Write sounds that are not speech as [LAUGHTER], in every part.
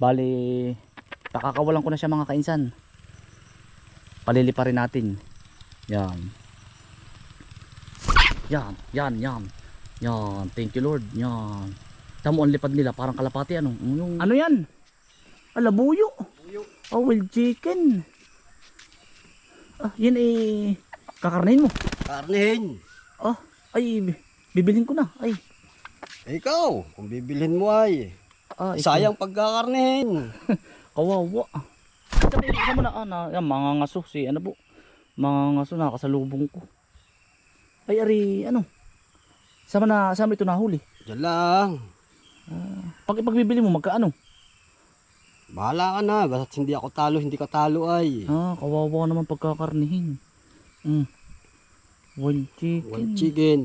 Bali, pakakawalan ko na siya mga kainsan. Palilipa rin natin. Yan. Yan, yan, yan. Yan, thank you Lord. Yan. Tamo ang lipad nila, parang kalapati ano. Yung... Ano yan? Alabuyo. Oh, wild chicken. Ah, yan eh, kakarnahin mo. Karnihin. Ah, ay, bi- bibilhin ko na. Ay, Ikaw, kung bibilhin mo ay. Ah, ikaw. Sayang pagkakarnihin. [LAUGHS] Kawawa. Sabi, isa mo na, ah, na, yan, mga ngaso, si, ano po, mga ngaso na kasalubong ko. Ay, ari, ano, sama na, sama ito nahuli. Diyan lang. Pag ipagbibili mo, magkaano? Bahala ka na. Basta hindi ako talo, hindi ka talo ay. Ah, kawawa naman pagkakarnihin. Mm. Wild chicken. One chicken.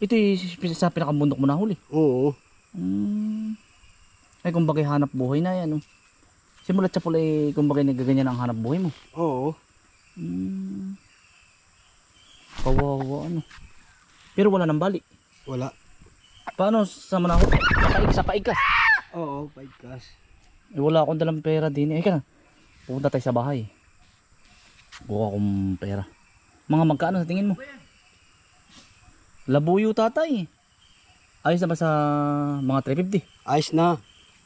Ito yung sa pinakabundok mo nahuli. Oo. Mm. Ay, kumbaga hanap buhay na yan, oh. Simulat sa pula, eh, kumbaga nagaganyan ang hanap buhay mo. Oo. Mm. Kawawa, ano. Pero wala nang bali. Wala. Paano sa manahol? Sa paig, sa paig ka. Oo, five cash. Eh, wala akong dalang pera din. Eh, ka na. Pupunta tayo sa bahay. Buka akong pera. Mga magkano sa tingin mo? Labuyo tatay. Ayos na ba sa mga 350? Ayos na.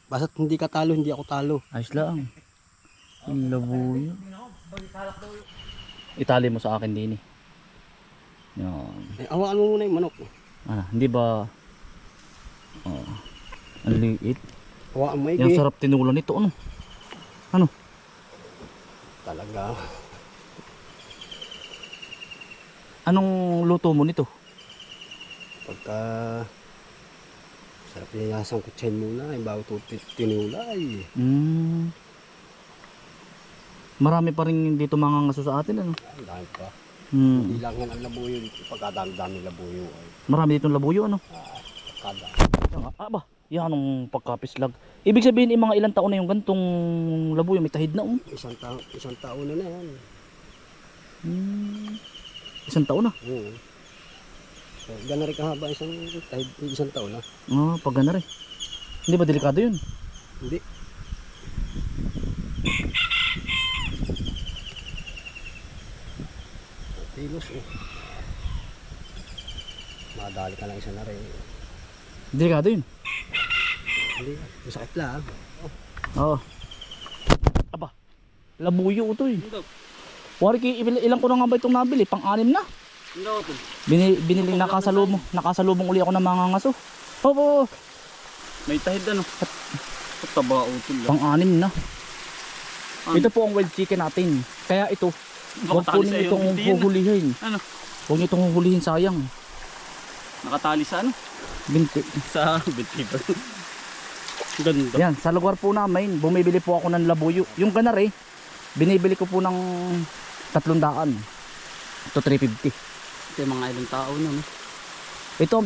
Basta hindi ka talo, hindi ako talo. Ayos lang. Ang labuyo. Itali mo sa akin din eh. Yan. Eh, awakan mo muna yung manok. Ah, hindi ba... Oh, ang liit. Hawakan mo Yung sarap tinulan nito. Ano? Ano? Talaga. Anong luto mo nito? Pagka... Sarap yung kutsain muna. Yung bago ito ti- tinulay. Mm. Marami pa rin dito mga ngaso sa atin. Ano? Ang dami pa. Hmm. Hindi lang ang labuyo. Pagkadami-dami labuyo ay. Marami dito labuyo. Ano? Ah, kada. Ah, ba? Yan anong pagkapislag. Ibig sabihin, yung mga ilang taon na yung gantong labuyo. May tahid na. Um. Isang, ta isang taon na na yan. Hmm. Isang taon na. Oo. Eh, Gana rin kahaba isang, kahit isang taon na. Ah, pag gana rin. Hindi ba delikado yun? Hindi. Tilos oh. Madali ka lang isa na rin. Delikado yun. Hindi, masakit lang. Oo. Aba, labuyo ito eh. Wari ilang ko na nga ba itong nabili? Pang-anim na. Bini, biniling nakasalubong, nakasalubong uli ako ng mga ngaso. Oo, May tahid ano? Taba utol. pang-anim na. Ano? Ito po ang wild chicken natin. Kaya ito, huwag po ninyo itong binti huhulihin. Ano? Huwag niyo itong huhulihin, sayang. Nakatali sa ano? Binti. Sa [LAUGHS] bitbit. Ganda. Yan, sa lugar po namin, bumibili po ako ng labuyo. Yung ganare, binibili ko po ng 300. Ito 350. Ito yung mga ilang tao na. No? Ito,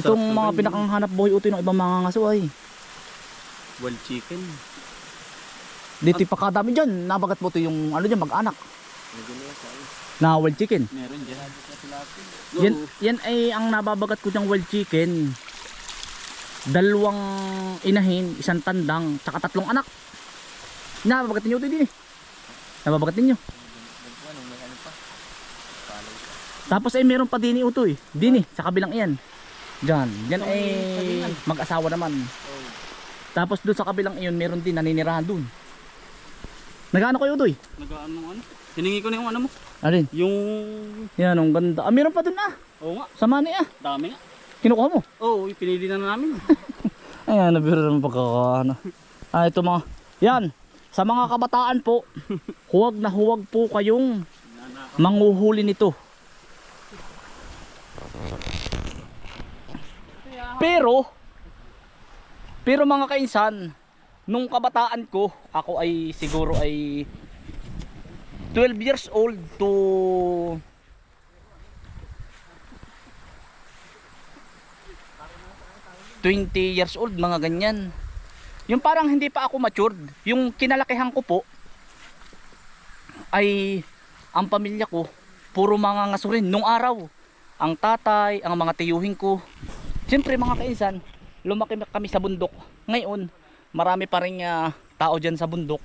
itong Sarap mga naman pinakanghanap buhay utoy ng ibang mga ngaso ay. Wild chicken. Dito pakadami dyan, nabagat mo to yung ano dyan, mag-anak. Na wild chicken. Meron dyan. Yan, yan ay ang nababagat ko dyang wild chicken. Dalawang inahin, isang tandang, tsaka tatlong anak. Nababagat ninyo ito din eh. Nababagat ninyo. Tapos ay meron pa din ito eh. Din eh, sa kabilang iyan. Diyan. Diyan ay mag-asawa naman. Tapos doon sa kabilang iyon, meron din naninirahan doon. Nagano kayo doy? Nag-ano ano? Hiningi ko na yung ano mo. Alin? Yung... Yan, ang ganda. Ah, meron pa doon ah. Oo nga. Sa mani ah. Dami nga. Kinukuha mo. Oo, oh, pinili na namin. [LAUGHS] Ayan, nabiro naman pagkakaano. Ah, ito mga, yan, sa mga kabataan po, [LAUGHS] huwag na huwag po kayong manguhuli nito. Pero, pero mga kainsan, nung kabataan ko, ako ay siguro ay 12 years old to 20 years old, mga ganyan. Yung parang hindi pa ako matured, yung kinalakihan ko po ay ang pamilya ko puro mga ngasurin nung araw. Ang tatay, ang mga tiyuhin ko. Siyempre mga kainsan, lumaki kami sa bundok. Ngayon, marami pa rin ah, tao dyan sa bundok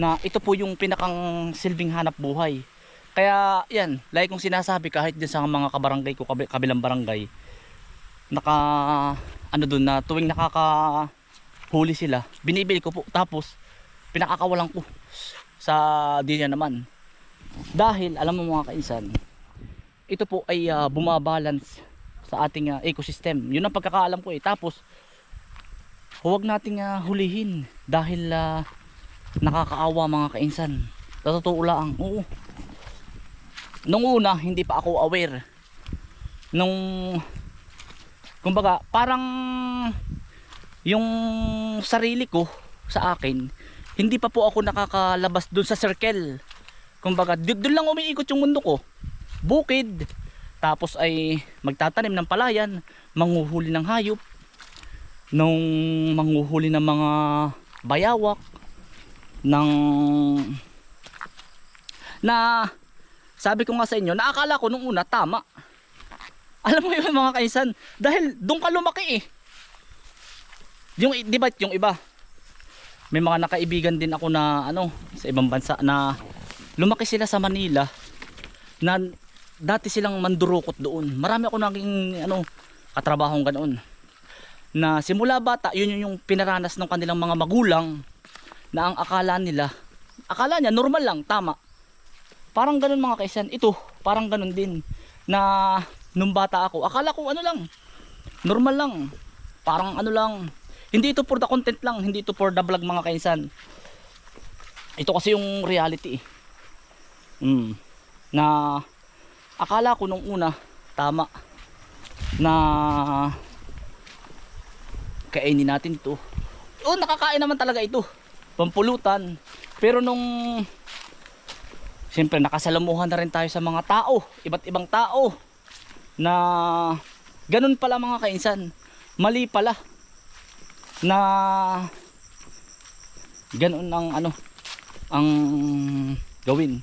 na ito po yung pinakang silbing hanap buhay. Kaya yan, like kong sinasabi kahit dyan sa mga kabarangay ko, kabi- kabilang barangay, naka ano dun na tuwing nakaka huli sila, binibili ko po tapos pinakakawalan ko sa dinya naman. Dahil alam mo mga kainsan, ito po ay ah, bumabalance sa ating ah, ecosystem. Yun ang pagkakaalam ko eh. Tapos huwag nating ah, hulihin dahil ah, nakakaawa mga kainsan. Sa totoo lang, oo. Nung una, hindi pa ako aware. Nung kumbaga, parang yung sarili ko sa akin, hindi pa po ako nakakalabas dun sa circle. Kumbaga, doon lang umiikot yung mundo ko. Bukid, tapos ay magtatanim ng palayan, manghuhuli ng hayop, nung manghuhuli ng mga bayawak, ng na sabi ko nga sa inyo, naakala ko nung una tama. Alam mo yun mga kaisan, dahil doon ka lumaki eh. Yung, di ba yung iba, may mga nakaibigan din ako na ano, sa ibang bansa na lumaki sila sa Manila na dati silang mandurukot doon. Marami ako naging ano, katrabahong ganoon. Na simula bata, yun yung, pinaranas ng kanilang mga magulang na ang akala nila, akala niya normal lang, tama. Parang ganun mga kaisan, ito, parang ganun din. Na nung bata ako, akala ko ano lang, normal lang. Parang ano lang, hindi ito for the content lang, hindi ito for the vlog mga kaisan. Ito kasi yung reality. Mm. Na akala ko nung una tama na kainin natin ito. Oh, nakakain naman talaga ito. Pampulutan. Pero nung Siyempre nakasalamuhan na rin tayo sa mga tao, iba't ibang tao na ganun pala mga kainsan. Mali pala na ganun ang ano ang gawin.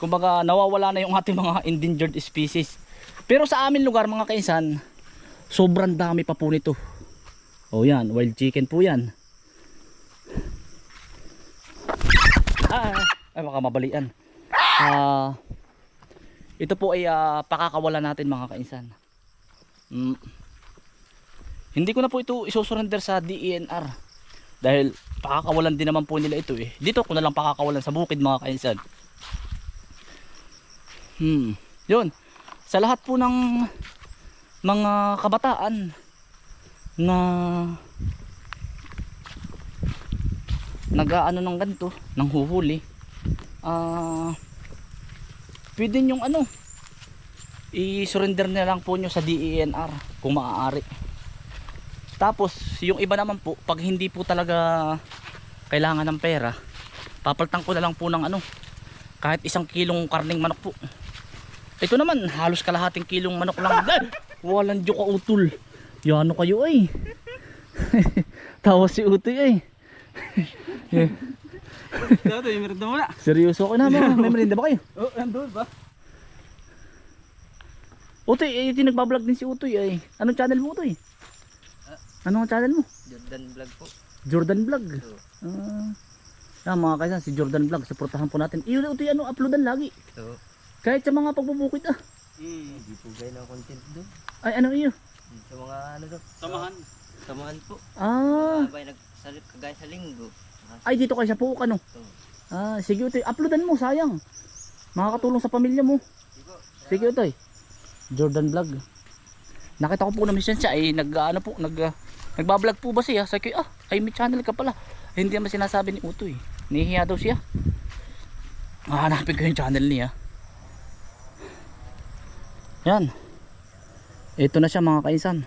Kumbaga nawawala na yung [LAUGHS] ating mga endangered species. Pero sa amin lugar mga kainsan, sobrang dami pa po nito. Oh yan, wild chicken po yan. Ah, ay baka mabalian. Ah, ito po ay ah, pakakawalan natin mga kainsan. Mm. Hindi ko na po ito isusurrender sa DENR. Dahil pakakawalan din naman po nila ito eh. Dito ko na lang pakakawalan sa bukid mga kainsan. Hmm. Yun. Sa lahat po ng mga kabataan na nag-aano ng ganito, ng huhuli. Ah, pwede yung ano, i-surrender na lang po nyo sa DENR kung maaari. Tapos, yung iba naman po, pag hindi po talaga kailangan ng pera, papaltan ko na lang po ng ano, kahit isang kilong karning manok po. Ito naman, halos kalahating kilong manok lang. Walang joke ka utol. Yano kayo ay. [LAUGHS] Tawa si Utoy ay. Dito, yung meron muna. Seryoso ako na mga. May merinda ba kayo? Oh, andun ba? Utoy, eh, yung nagbablog din si Utoy ay. Anong channel mo Utoy? Anong channel mo? Jordan vlog po. Jordan Vlog. Ah, ah mga kaisan, si Jordan Vlog, supportahan po natin. Iyo Utoy, ano, uploadan lagi. So, Kahit sa mga pagbubukid ah. Hmm. hindi po gaya ng content doon. Ay, ano iyo? Sa mga ano doon. Samahan. Samahan po. Ah, Sabay nagsalip kagaya sa linggo. ay dito kayo sa Puuk, ano? So, Ah, sige Utoy, uploadan mo, sayang. Makakatulong sa pamilya mo. Sige Utoy. Jordan Vlog. Nakita ko po na minsan siya ay nag ano po, nag ah, nagba-vlog po ba siya? Ko, ah, ay may channel ka pala. Ay, hindi naman sinasabi ni Utoy. Nihiya daw siya. Hahanapin ko yung channel niya. Yan. Ito na siya mga kaisan.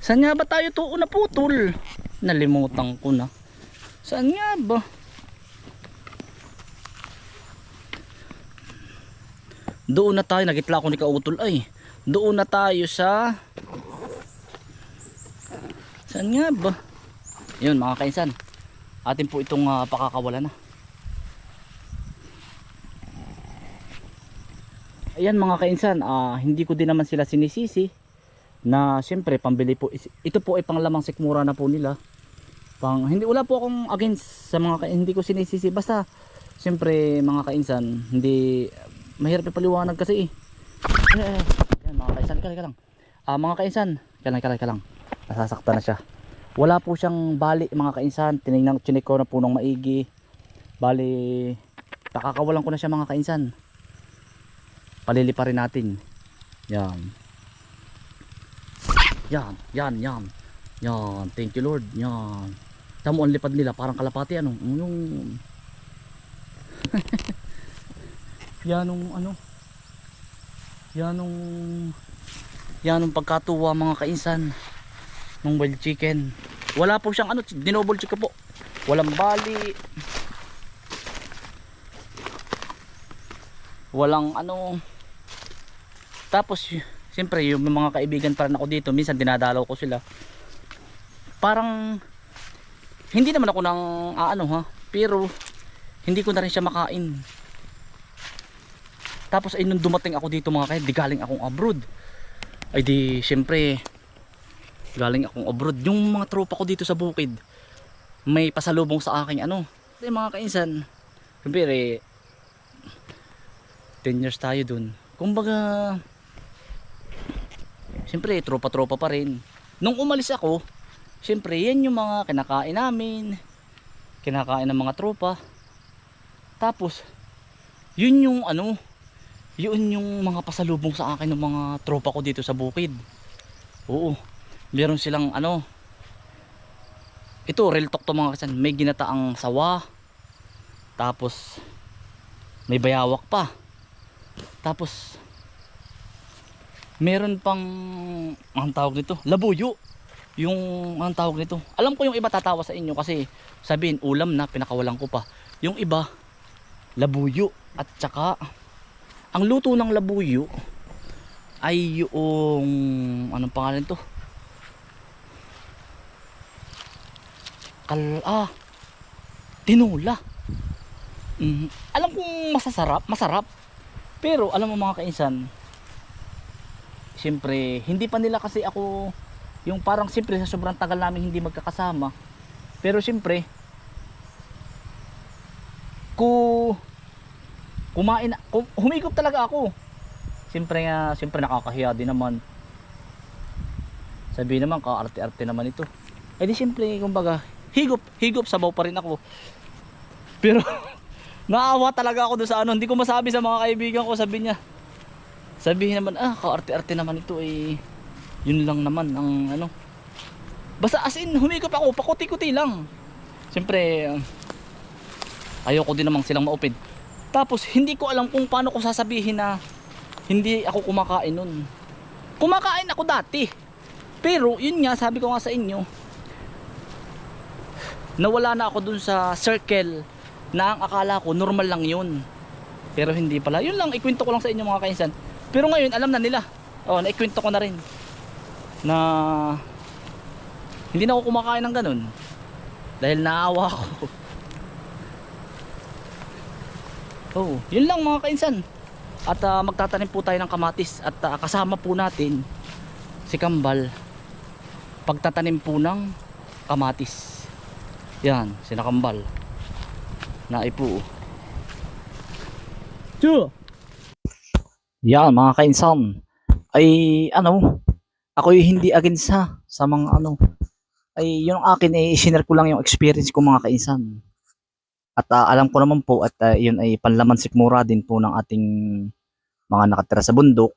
Saan nga ba tayo to una putol? Nalimutan ko na. Saan nga ba? Doon na tayo, nagitla ko ni Kautol ay. Doon na tayo sa Saan nga ba? Yun mga kainsan. Atin po itong uh, pakakawala na. Ayan mga kainsan, ah, hindi ko din naman sila sinisisi na siyempre pambili po ito po ay panglamang sikmura na po nila. Pang hindi wala po akong against sa mga ka- hindi ko sinisisi. Basta siyempre mga kainsan hindi mahirap ipaliwanag kasi eh. Eh, eh. yan mga kainsan kalay ka lang. Ah mga kainsan kalay kalay ka lang. Nasasaktan na siya. Wala po siyang bali mga kainsan. Tinignan chinik ko na po ng maigi. Bali nakakawalan ko na siya mga kainsan palili pa rin natin yan yan, yan, yan. Yan, thank you Lord. Yan. Tamo ang lipad nila, parang kalapati ano. Yung [LAUGHS] Yan nung ano. Yan nung Yan nung pagkatuwa mga kainsan nung wild chicken. Wala po siyang ano, dinouble check ko po. Walang bali. Walang ano. Tapos Siyempre, yung mga kaibigan pa rin ako dito, minsan dinadalaw ko sila. Parang, hindi naman ako nang, ah, ano ha, pero, hindi ko na rin siya makain. Tapos, ay nung dumating ako dito mga kaya, di galing akong abroad. Ay di, siyempre, galing akong abroad. Yung mga tropa ko dito sa bukid, may pasalubong sa akin, ano, ay mga kainsan, siyempre, 10 years tayo dun. Kumbaga, Siyempre, tropa-tropa pa rin. Nung umalis ako, siyempre, yan yung mga kinakain namin. Kinakain ng mga tropa. Tapos, yun yung ano, yun yung mga pasalubong sa akin ng mga tropa ko dito sa bukid. Oo. Meron silang ano, ito, real talk to mga kasan. May ginataang sawa. Tapos, may bayawak pa. Tapos, meron pang ang tawag nito? Labuyo. Yung ang tawag nito? Alam ko yung iba tatawa sa inyo kasi sabihin ulam na pinakawalan ko pa. Yung iba labuyo at saka ang luto ng labuyo ay yung anong pangalan to kal ah tinula Mhm. alam kong masasarap masarap. Pero alam mo mga kainsan Siyempre, hindi pa nila kasi ako yung parang siyempre sa sobrang tagal namin hindi magkakasama. Pero siyempre, ku kumain kum, humigop talaga ako. Siyempre nga, siyempre nakakahiya din naman. Sabi naman kaarte-arte naman ito. Eh di siyempre, kumbaga, higop, higop sabaw pa rin ako. Pero [LAUGHS] naawa talaga ako doon sa ano, hindi ko masabi sa mga kaibigan ko, sabi niya, sabihin naman ah kaarte-arte naman ito eh. Yun lang naman ang ano. Basta as in humikop ako pakuti-kuti lang. Siyempre uh, ayoko din namang silang maupid. Tapos hindi ko alam kung paano ko sasabihin na hindi ako kumakain nun. Kumakain ako dati. Pero yun nga sabi ko nga sa inyo nawala na ako dun sa circle na ang akala ko normal lang yun. Pero hindi pala. Yun lang ikwento ko lang sa inyo mga kainsan pero ngayon alam na nila. Oh, naikwento ko na rin na hindi na ako kumakain ng ganun dahil naawa ako. [LAUGHS] Oh, yun lang mga kainsan. At ah, magtatanim po tayo ng kamatis at ah, kasama po natin si Kambal pagtatanim po ng kamatis. Yan, si Nakambal. Naipo. Chu! Yan mga kainsan ay ano ako hindi against sa mga ano. Ay yung akin ay sinare ko lang yung experience ko mga kainsan at ah, alam ko naman po at ah, yun ay panlaman sikmura din po ng ating mga nakatira sa bundok.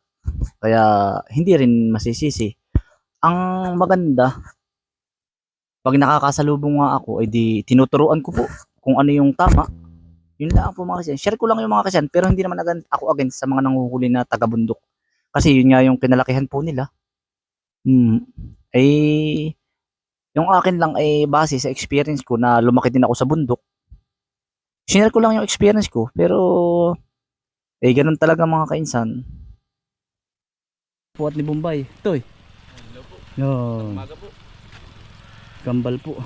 Kaya hindi rin masisisi. Ang maganda pag nakakasalubong nga ako ay di tinuturuan ko po kung ano yung tama yun lang po mga kasyan. Share ko lang yung mga kasyan pero hindi naman agan, ako against sa mga nanguhuli na taga-bundok. Kasi yun nga yung kinalakihan po nila. Hmm. Eh, yung akin lang ay base sa experience ko na lumaki din ako sa bundok. Share ko lang yung experience ko pero eh ganun talaga mga kainsan. Puwat ni Bombay. Toy. Hello po. Yan. Umaga po. Gambal po.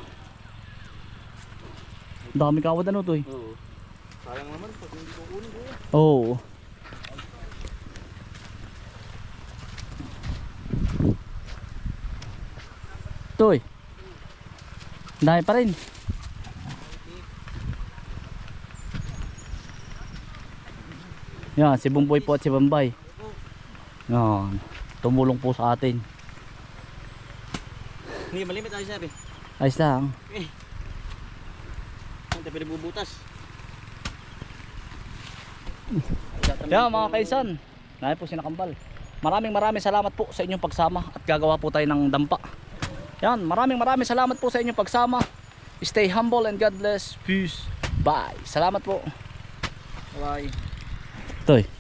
Dami kawad ano toy. Oo. Sayang naman pag hindi ko kunin ko. Oo. Toy. Dahil pa rin. Yan, si Bumboy po at si Bambay. Yan. Tumulong po sa atin. Hindi, malimit tayo sir eh. Ayos lang. Hindi tayo pwede bubutas. Yan mga kaisan. Dahil po sinakambal. Maraming maraming salamat po sa inyong pagsama at gagawa po tayo ng dampa. Yan, maraming maraming salamat po sa inyong pagsama. Stay humble and God bless. Peace. Bye. Salamat po. Bye. Toy.